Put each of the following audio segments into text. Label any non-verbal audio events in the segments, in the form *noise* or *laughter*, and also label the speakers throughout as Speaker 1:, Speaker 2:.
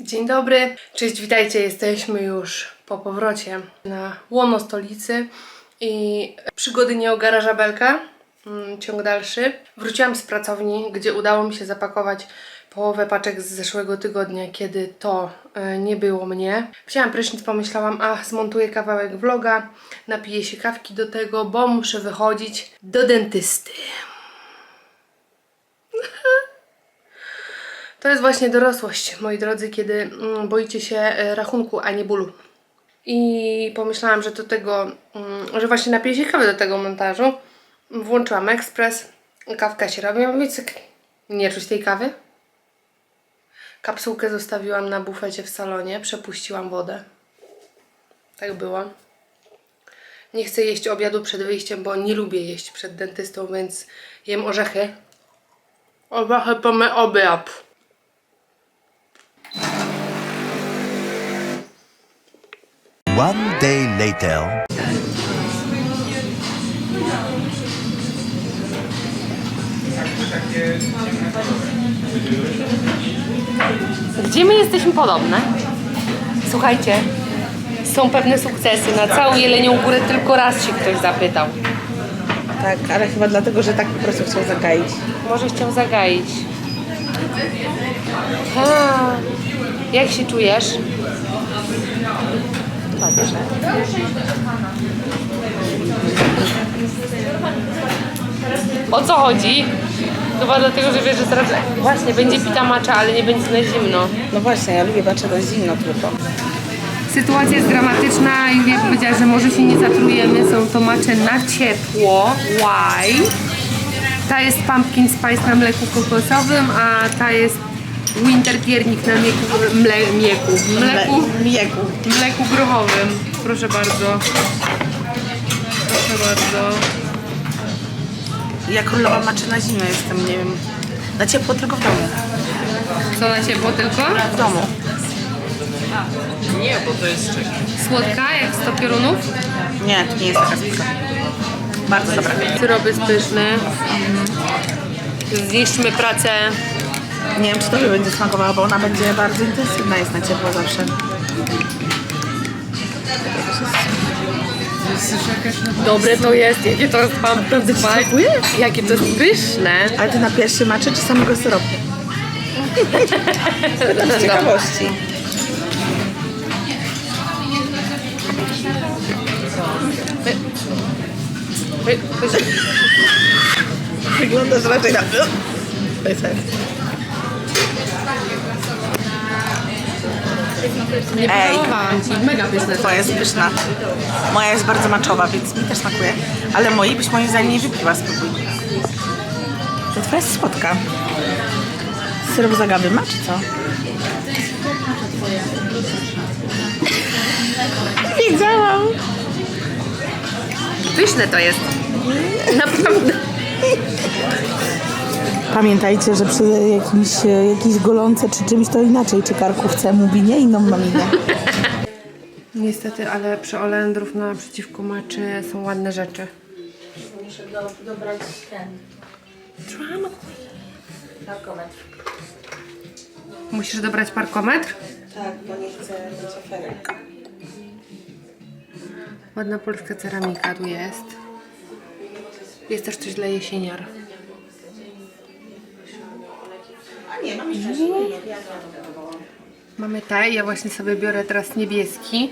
Speaker 1: Dzień dobry, cześć, witajcie. Jesteśmy już po powrocie na łono stolicy i przygody nie ogara żabelka. Mm, Ciąg dalszy. Wróciłam z pracowni, gdzie udało mi się zapakować połowę paczek z zeszłego tygodnia, kiedy to e, nie było mnie. Wzięłam prysznic, pomyślałam, a zmontuję kawałek vloga, napiję się kawki do tego, bo muszę wychodzić do dentysty. *laughs* To jest właśnie dorosłość, moi drodzy, kiedy mm, boicie się e, rachunku, a nie bólu. I pomyślałam, że do tego, mm, że właśnie napiję się kawy do tego montażu. Włączyłam ekspres, kawka się robi. Mówię, nie czuć tej kawy. Kapsułkę zostawiłam na bufecie w salonie, przepuściłam wodę. Tak było. Nie chcę jeść obiadu przed wyjściem, bo nie lubię jeść przed dentystą, więc jem orzechy. Orzechy to my obiad.
Speaker 2: One day later.
Speaker 1: Gdzie my jesteśmy podobne? Słuchajcie, są pewne sukcesy. Na całą Jelenią Górę tylko raz się ktoś zapytał.
Speaker 3: Tak, ale chyba dlatego, że tak po prostu chciał zagaić.
Speaker 1: Może chciał zagaić. Ha. Jak się czujesz? Dobrze. O co chodzi? Chyba dlatego, że wiesz, że teraz właśnie będzie pita macza, ale nie będzie na zimno.
Speaker 3: No właśnie, ja lubię baczę na zimno tylko.
Speaker 1: Sytuacja jest dramatyczna. Julia powiedziała, że może się nie zatrujemy. Są to macze na ciepło. Why? Ta jest pumpkin spice na mleku kokosowym, a ta jest winter piernik na mleku, mle, mleku, mleku,
Speaker 3: Mieku.
Speaker 1: mleku grochowym. Proszę bardzo. Proszę bardzo.
Speaker 3: Ja królowa maczy na zimno jestem, nie wiem. Na ciepło tylko w domu.
Speaker 1: Co na ciepło tylko?
Speaker 3: W domu.
Speaker 1: Słodka jak 100 piorunów.
Speaker 3: Nie, to nie jest taka spika. Bardzo dobra.
Speaker 1: Syrop jest pyszny. Zniszczmy pracę
Speaker 3: Nie wiem, czy to będzie smakowało, bo ona będzie bardzo intensywna jest na ciepło zawsze.
Speaker 1: Dobre to jest, jakie to jest pumpkin spice. Jakie to jest pyszne.
Speaker 3: Ale ty na pierwszy maczy czy samego syropu? *laughs* Z ciekawości.
Speaker 1: Py- pyszne.
Speaker 3: Wyglądasz raczej na... To jest Ej.
Speaker 1: Mega pyszne.
Speaker 3: Twoja jest pyszna. Moja jest bardzo maczowa, więc mi też smakuje. Ale mojej byś moim zdaniem nie wypiła, spróbuj. To twoja jest słodka. Syrop z agawy ma, czy co? *laughs* Wiedziałam.
Speaker 1: Pyszne to jest. Naprawdę. *laughs*
Speaker 3: Pamiętajcie, że przy jakimś, jakiejś golące czy czymś to inaczej, czy karkówce mówi nie inną maminę.
Speaker 1: Niestety, ale przy Olendrów naprzeciwko maczy są ładne rzeczy.
Speaker 4: Muszę do, dobrać ten narkometr.
Speaker 1: Musisz dobrać parkometr?
Speaker 3: Tak, bo nie chcę mieć.
Speaker 1: Ładna polska ceramika tu jest. Jest też coś dla jesieniar.
Speaker 3: A nie, mam jeszcze
Speaker 1: Mamy te, ja właśnie sobie biorę teraz niebieski.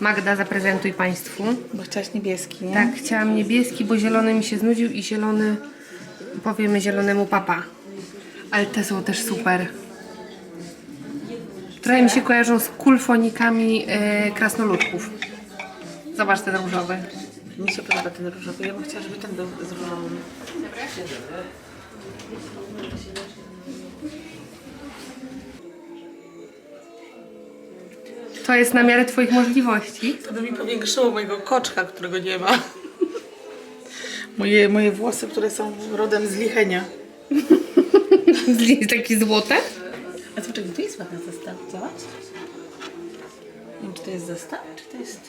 Speaker 1: Magda, zaprezentuj Państwu.
Speaker 3: Bo chciałaś niebieski, nie?
Speaker 1: Tak, chciałam niebieski, bo zielony mi się znudził i zielony, powiemy zielonemu papa. Ale te są też super. Trochę mi się kojarzą z kulfonikami e, krasnoludków. Zobacz ten różowy.
Speaker 3: Mi się podoba ten różowy. Ja bym chciała, żeby ten był z różowym.
Speaker 1: To jest na miarę Twoich możliwości.
Speaker 3: To by mi powiększyło mojego koczka, którego nie ma. Moje, moje włosy, które są rodem z lichenia. *laughs*
Speaker 1: Jest taki złote?
Speaker 3: A co, czekaj, to jest ładny zestaw, zobacz. Nie wiem, czy to jest zestaw, czy to jest...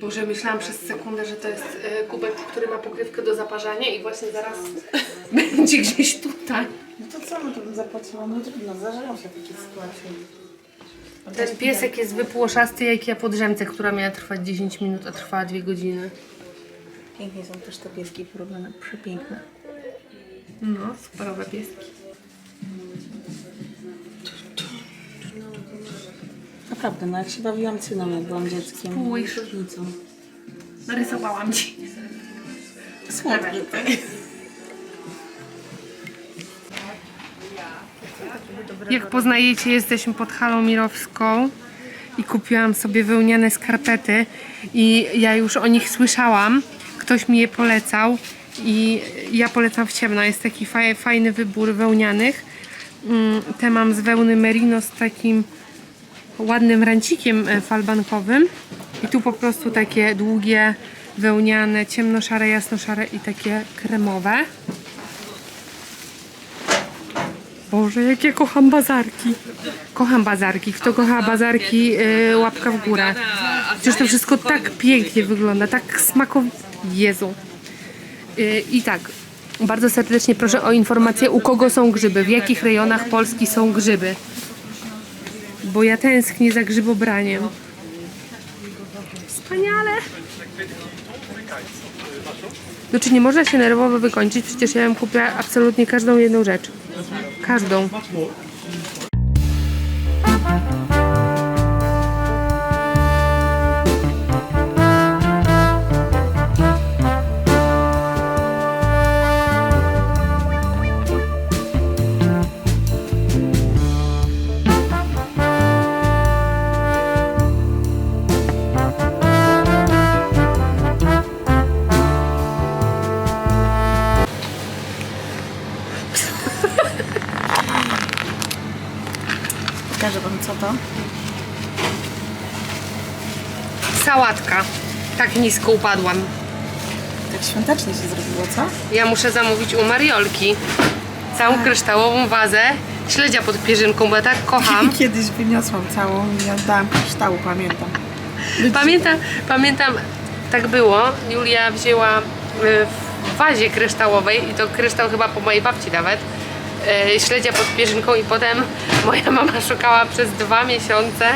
Speaker 1: Boże, myślałam przez sekundę, że to jest e, kubek, który ma pokrywkę do zaparzania i właśnie zaraz *laughs* będzie gdzieś tutaj.
Speaker 3: No to co my tu bym zapłaciła? No trudno, zdarzają się takie sytuacje.
Speaker 1: Ten piesek jest wypłoszasty jak ja pod rzemce, która miała trwać 10 minut, a trwała 2 godziny.
Speaker 3: Pięknie są też te pieski porobione, przepiękne.
Speaker 1: No, superowe pieski.
Speaker 3: Naprawdę, no jak się bawiłam cyną, jak byłam dzieckiem.
Speaker 1: Spójrz.
Speaker 3: Różnicą.
Speaker 1: Narysowałam ci.
Speaker 3: Słodkie.
Speaker 1: Jak poznajecie, jesteśmy pod halą mirowską i kupiłam sobie wełniane skarpety i ja już o nich słyszałam. Ktoś mi je polecał i ja polecam w ciemno. Jest taki faj, fajny wybór wełnianych. Mm, Te mam z wełny merino z takim ładnym rancikiem e, falbankowym i tu po prostu takie długie, wełniane, ciemnoszare, jasnoszare i takie kremowe. Boże, jak ja kocham bazarki. Kocham bazarki. Kto kocha bazarki, yy, łapka w górę. Przecież to wszystko tak pięknie wygląda, tak smakowicie. Jezu. Yy, I tak, bardzo serdecznie proszę o informację, u kogo są grzyby, w jakich rejonach Polski są grzyby. Bo ja tęsknię za grzybobraniem. Wspaniale. No czy nie można się nerwowo wykończyć? Przecież ja bym kupiła absolutnie każdą jedną rzecz. Każdą.
Speaker 3: Co to.
Speaker 1: Sałatka. Tak nisko upadłam.
Speaker 3: Tak świątecznie się zrobiło, co?
Speaker 1: Ja muszę zamówić u Mariolki całą kryształową wazę śledzia pod pierzynką, bo ja tak kocham. *laughs*
Speaker 3: Kiedyś wyniosłam całą i oddałam kryształu, pamiętam.
Speaker 1: Pamiętam, pamiętam, tak było. Julia wzięła y, w wazie kryształowej i to kryształ chyba po mojej babci nawet. Y, Śledzia pod pierzynką i potem moja mama szukała przez dwa miesiące,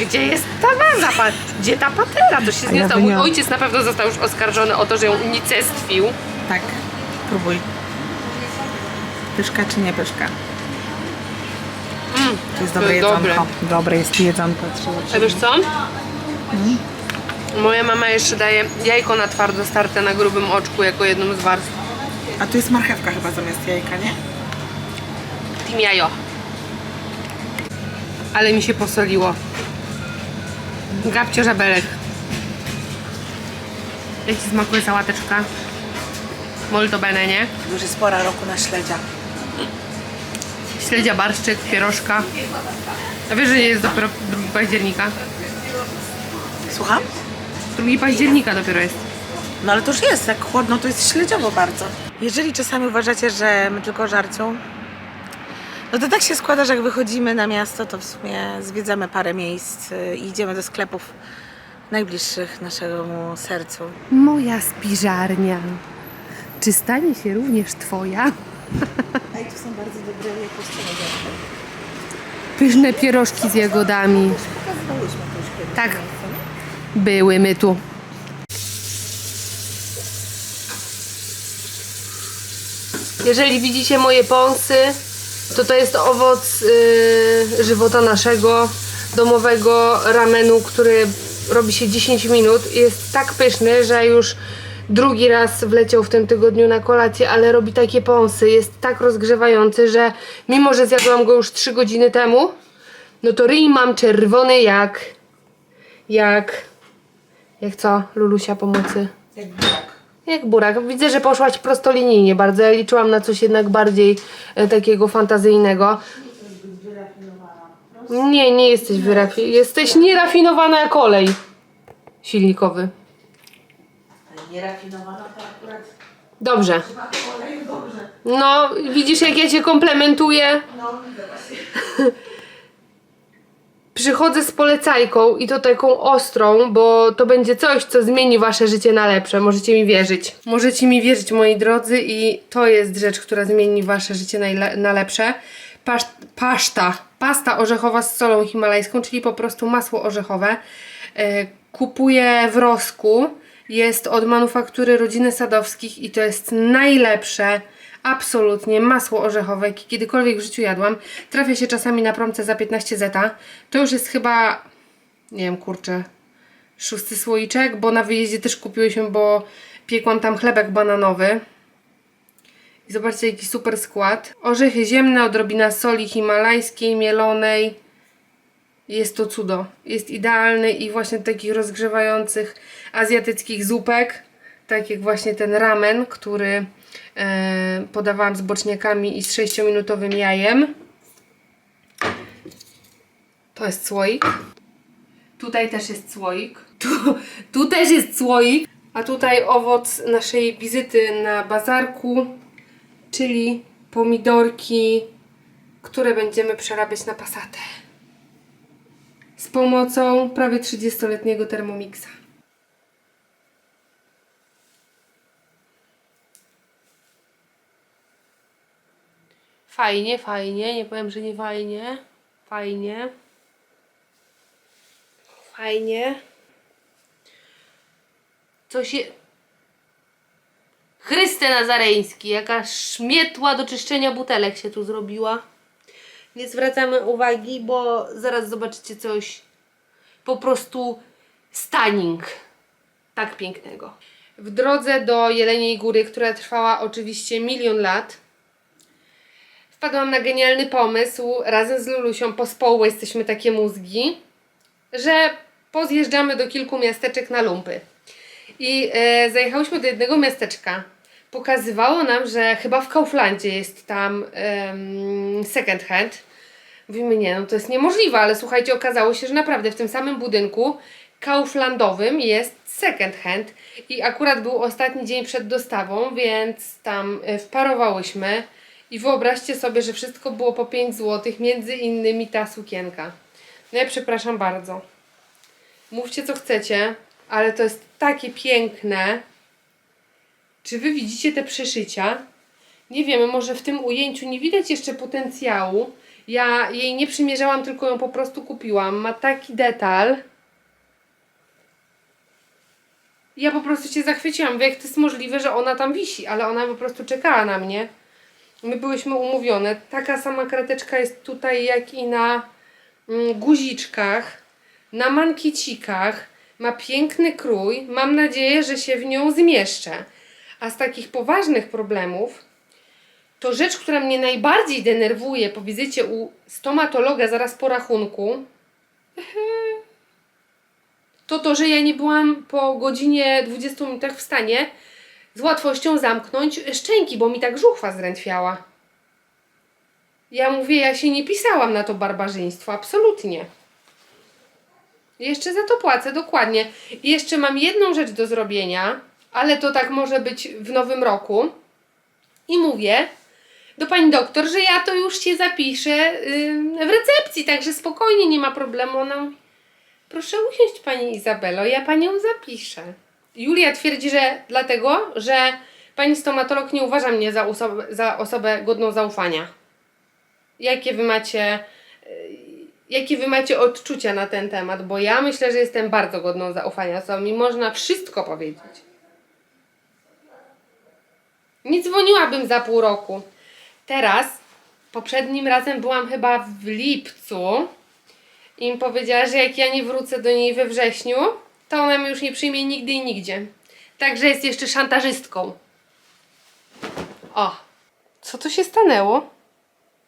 Speaker 1: gdzie jest ta waza, gdzie ta patera, to się nie stało. Mój ojciec na pewno został już oskarżony o to, że ją unicestwił.
Speaker 3: Tak, próbuj. Pyszka czy nie pyszka? to jest dobre
Speaker 1: Mm, to jest
Speaker 3: jedzonko.
Speaker 1: dobre.
Speaker 3: Dobre jest jedzonko.
Speaker 1: A wiesz co? Moja mama jeszcze daje jajko na twardo starte na grubym oczku jako jedną z warstw.
Speaker 3: A tu jest marchewka chyba zamiast jajka, nie?
Speaker 1: Team jajo. Ale mi się posoliło. Gabcio żabelek. Jak ci smakuje sałateczka? Molto bene, nie?
Speaker 3: Już jest pora roku na śledzia.
Speaker 1: Śledzia, barszczyk, pierożka. A wiesz, że nie jest dopiero 2 października?
Speaker 3: Słucham?
Speaker 1: 2 października dopiero jest.
Speaker 3: No ale to już jest, jak chłodno to jest śledziowo bardzo. Jeżeli czasami uważacie, że my tylko żarcią, no to tak się składa, że jak wychodzimy na miasto, to w sumie zwiedzamy parę miejsc i idziemy do sklepów najbliższych naszemu sercu.
Speaker 1: Moja spiżarnia. Czy stanie się również twoja?
Speaker 3: A i tu są bardzo dobre jakości
Speaker 1: Pyszne pierożki z jagodami.
Speaker 3: Pokazywałyśmy to już kiedyś.
Speaker 1: Tak. Były my tu. Jeżeli widzicie moje pąsy, to to jest owoc yy, żywota naszego domowego ramenu, który robi się 10 minut. Jest tak pyszny, że już drugi raz wleciał w tym tygodniu na kolację, ale robi takie pąsy. Jest tak rozgrzewający, że mimo, że zjadłam go już 3 godziny temu, no to ryj mam czerwony jak jak. Jak co, Lulusia pomocy?
Speaker 3: Jak.
Speaker 1: Jak burak. Widzę, że poszłaś prostolinijnie bardzo. Ja liczyłam na coś jednak bardziej e, takiego fantazyjnego. Nie, nie jesteś wyrafi. Jesteś nierafinowana jak olej silnikowy.
Speaker 3: Nierafinowana to akurat.
Speaker 1: Dobrze. No, widzisz jak ja cię komplementuję? *laughs* Przychodzę z polecajką i to taką ostrą, bo to będzie coś, co zmieni wasze życie na lepsze. Możecie mi wierzyć. Możecie mi wierzyć, moi drodzy, i to jest rzecz, która zmieni wasze życie na, na lepsze. pasz, paszta, pasta orzechowa z solą himalajską, czyli po prostu masło orzechowe. E, kupuję w Rosku. Jest od manufaktury rodziny Sadowskich i to jest najlepsze, absolutnie masło orzechowe, jakie kiedykolwiek w życiu jadłam. Trafia się czasami na promce za 15 zeta. To już jest chyba, nie wiem, kurczę, szósty słoiczek, bo na wyjeździe też kupiłyśmy, bo piekłam tam chlebek bananowy. I zobaczcie jaki super skład. Orzechy ziemne, odrobina soli himalajskiej, mielonej. Jest to cudo. Jest idealny i właśnie do takich rozgrzewających azjatyckich zupek, tak jak właśnie ten ramen, który e, podawałam z boczniakami i z 6-minutowym jajem. To jest słoik. Tutaj też jest słoik. Tu, tu też jest słoik. A tutaj owoc naszej wizyty na bazarku, czyli pomidorki, które będziemy przerabiać na pasatę. Z pomocą prawie 30-letniego Thermomixa. Fajnie, fajnie. Nie powiem, że nie fajnie. Fajnie. Fajnie. Co się... Chryste Nazareński, jaka szmietła do czyszczenia butelek się tu zrobiła. Nie zwracamy uwagi, bo zaraz zobaczycie coś po prostu stunning. Tak pięknego. W drodze do Jeleniej Góry, która trwała oczywiście milion lat, wpadłam na genialny pomysł. Razem z Lulusią pospołu jesteśmy takie mózgi, że pozjeżdżamy do kilku miasteczek na lumpy. I e, zajechałyśmy do jednego miasteczka. Pokazywało nam, że chyba w Kauflandzie jest tam em, second hand. Mówimy, nie, no to jest niemożliwe, ale słuchajcie, okazało się, że naprawdę w tym samym budynku Kauflandowym jest second hand i akurat był ostatni dzień przed dostawą, więc tam e, wparowałyśmy i wyobraźcie sobie, że wszystko było po 5 zł, między innymi ta sukienka. No ja przepraszam bardzo. Mówcie co chcecie, ale to jest takie piękne. Czy wy widzicie te przeszycia? Nie wiemy, może w tym ujęciu nie widać jeszcze potencjału. Ja jej nie przymierzałam, tylko ją po prostu kupiłam. Ma taki detal. Ja po prostu się zachwyciłam. Wie, jak to jest możliwe, że ona tam wisi, ale ona po prostu czekała na mnie. My byłyśmy umówione. Taka sama krateczka jest tutaj, jak i na mm, guziczkach, na mankiecikach. Ma piękny krój. Mam nadzieję, że się w nią zmieszczę. A z takich poważnych problemów, to rzecz, która mnie najbardziej denerwuje po wizycie u stomatologa zaraz po rachunku, *laughs* to to, że ja nie byłam po godzinie 20 minutach w stanie z łatwością zamknąć szczęki, bo mi tak żuchwa zdrętwiała. Ja mówię, ja się nie pisałam na to barbarzyństwo, absolutnie. Jeszcze za to płacę, dokładnie. I jeszcze mam jedną rzecz do zrobienia, ale to tak może być w nowym roku. I mówię do pani doktor, że ja to już się zapiszę w recepcji, także spokojnie, nie ma problemu. Ona proszę usiąść pani Izabelo, ja panią zapiszę. Julia twierdzi, że dlatego, że pani stomatolog nie uważa mnie za, osobę, za osobę godną zaufania. Jakie wy macie jakie wy macie odczucia na ten temat, bo ja myślę, że jestem bardzo godną zaufania, co mi można wszystko powiedzieć. Nie dzwoniłabym za pół roku. Teraz, poprzednim razem byłam chyba w lipcu i im powiedziała, że jak ja nie wrócę do niej we wrześniu, to ona mnie już nie przyjmie nigdy i nigdzie. Także jest jeszcze szantażystką. O, co tu się stanęło?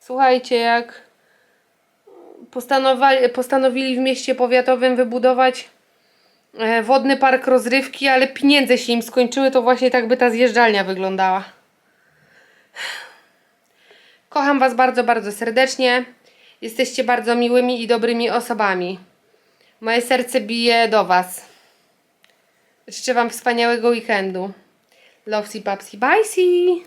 Speaker 1: Słuchajcie, jak postanowili w mieście powiatowym wybudować e, wodny park rozrywki, ale pieniądze się im skończyły, to właśnie tak by ta zjeżdżalnia wyglądała. Kocham Was bardzo, bardzo serdecznie. Jesteście bardzo miłymi i dobrymi osobami. Moje serce bije do Was. Życzę Wam wspaniałego weekendu. Lovesy, papsy, bye